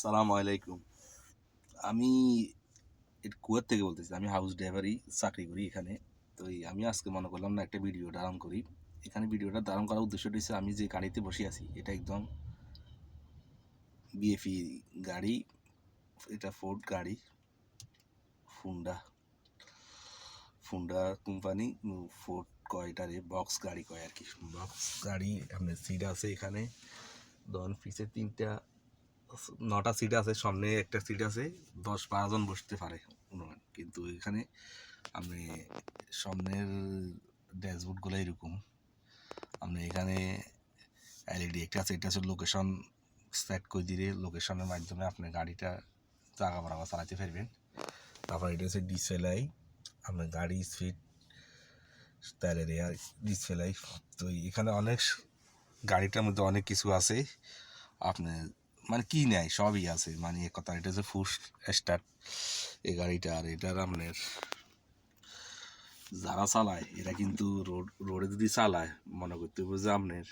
সালাম আলাইকুম। আমি কুয়ার থেকে বলতেছি, আমি হাউস ড্রাইভারই চাকরি করি এখানে। তো আমি আজকে মনে করলাম না একটা ভিডিও ধারণ করি। এখানে ভিডিওটা ধারণ করার উদ্দেশ্যটি হচ্ছে আমি যে গাড়িতে বসে আছি, এটা একদম বিএফি গাড়ি, এটা ফোর্ড গাড়ি ফুন্ডা ফুন্ডা কোম্পানি ফোর্ড কয় এটারে বক্স গাড়ি কয় আর কি। বক্স গাড়ি, আপনার সিট আছে এখানে। ধরুন পিছে তিনটা নটা সিট আছে, সামনে একটা সিট আছে, দশ বারো জন বসতে পারে অনুমান কিন্তু এখানে আপনি সামনের ড্যাশবোর্ডগুলো এরকম। আপনি এখানে এলইডি একটা আছে এটা হচ্ছে লোকেশন সেট করে দিলে লোকেশনের মাধ্যমে আপনি গাড়িটা জায়গা বরাবর চালাতে পারবেন। তারপর এটা হচ্ছে ডিসপ্লাই আপনার গাড়ি স্পিড টায়ারের এয়ার ডিসপ্লাই তো এখানে অনেক গাড়িটার মধ্যে অনেক কিছু আছে। আপনার মানে কি নেয়? সবই আছে। মানে এক কথা, এটা হচ্ছে ফুল স্টার্ট এই গাড়িটা আর এটার আপনার যারা চালায়, এরা কিন্তু রোড, রোডে যদি চালায়, মনে করতে হবে যে আপনার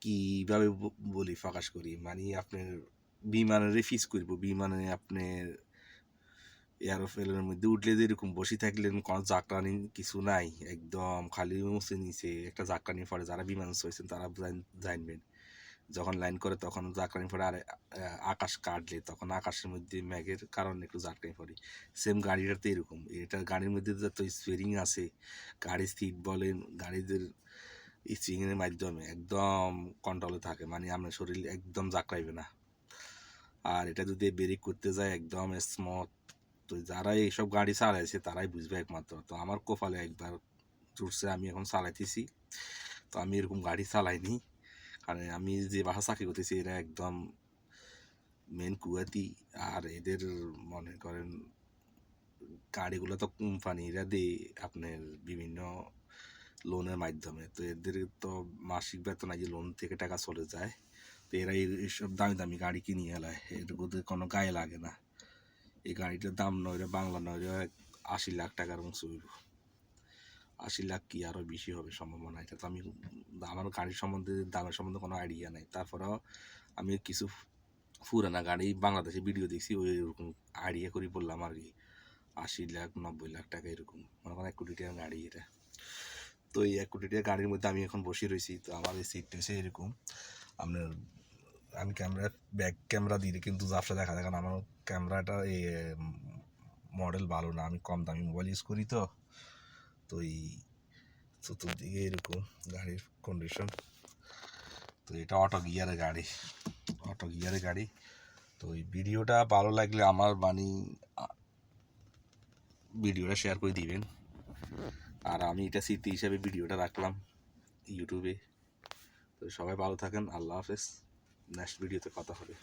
কীভাবে বলি, প্রকাশ করি? মানে আপনার বিমানের ফিস করব। বিমানে আপনার এয়ারোপ্লেনের মধ্যে উঠলে যে এরকম বসে থাকলেন, কোনো জাকরানি কিছু নাই। একদম খালি মুছে নিচে একটা জাকরানি পরে যারা বিমান চড়ছেন তারা জান- জানবেন। যখন লাইন করে তখন জাকরানি পরে আর আকাশ কাটলে, তখন আকাশের মধ্যে মেঘের কারণে একটু জাকরানি পড়ে সেম গাড়িটাতে এরকম। এটা গাড়ির মধ্যে যত স্টিয়ারিং আছে, গাড়ির সিট বলেন, গাড়িদের স্টিয়ারিংয়ের মাধ্যমে একদম কন্ট্রোলে থাকে মানে আপনার শরীর একদম জাকড়াইবে না। আর এটা যদি ব্রেক করতে যায়, একদম স্মুথ তো যারা এইসব গাড়ি চালাইছে, তারাই বুঝবে একমাত্র। তো আমার কপালে একবার জুটছে আমি এখন চালাইতেছি। তো আমি এরকম গাড়ি চালাইনি। কারণ আমি যে বাসা চাকরি করতেছি, এরা একদম মেন কুয়াতি। আর এদের মনে করেন, গাড়িগুলো তো কোম্পানিরা দেয় আপনার বিভিন্ন লোনের মাধ্যমে। তো এদের তো মাসিক বেতন আগে লোন থেকে টাকা চলে যায়। তো এরা এই- এইসব দামি দামি গাড়ি কিনে এলায় এর ওদের কোনো গায়ে লাগে না। এই গাড়িটার দাম নয় বাংলা নয় আশি লাখ টাকার মতো আশি লাখ কি আরও বেশি হবে সম্ভাবনা এটা তো আমি আমার গাড়ির সম্বন্ধে, দামের সম্বন্ধে কোনো আইডিয়া নাই। তারপরেও আমি কিছু পুরানা গাড়ি, বাংলাদেশে ভিডিও দেখছি, ওই এরকম আইডিয়া করি বললাম আর কি, আশি লাখ, নব্বই লাখ টাকা এরকম। মনে করেন এক কোটি টাকার গাড়ি এটা। তো এই এক কোটি টাকার গাড়ির মধ্যে আমি এখন বসে রয়েছি, তো আমার এই সিটটা হচ্ছে এরকম। আপনার, আমি ক্যামেরা ব্যাক ক্যামেরা দিয়ে কিন্তু জাফসা দেখা যায়, কারণ আমার ক্যামেরাটা এই মডেল ভালো না, আমি কম দামি মোবাইল ইউজ করি তো। তো এই চতুর্দিকে এরকম গাড়ির কন্ডিশন তো এটা অটো গিয়ারের গাড়ি অটো গিয়ারের গাড়ি। তো এই ভিডিওটা ভালো লাগলে আমার মানে ভিডিওটা শেয়ার করে দিবেন। আর আমি এটা স্মৃতি হিসাবে ভিডিওটা রাখলাম ইউটিউবে। তো সবাই ভালো থাকেন, আল্লাহ হাফেজ। নেক্সট ভিডিওতে কথা হবে।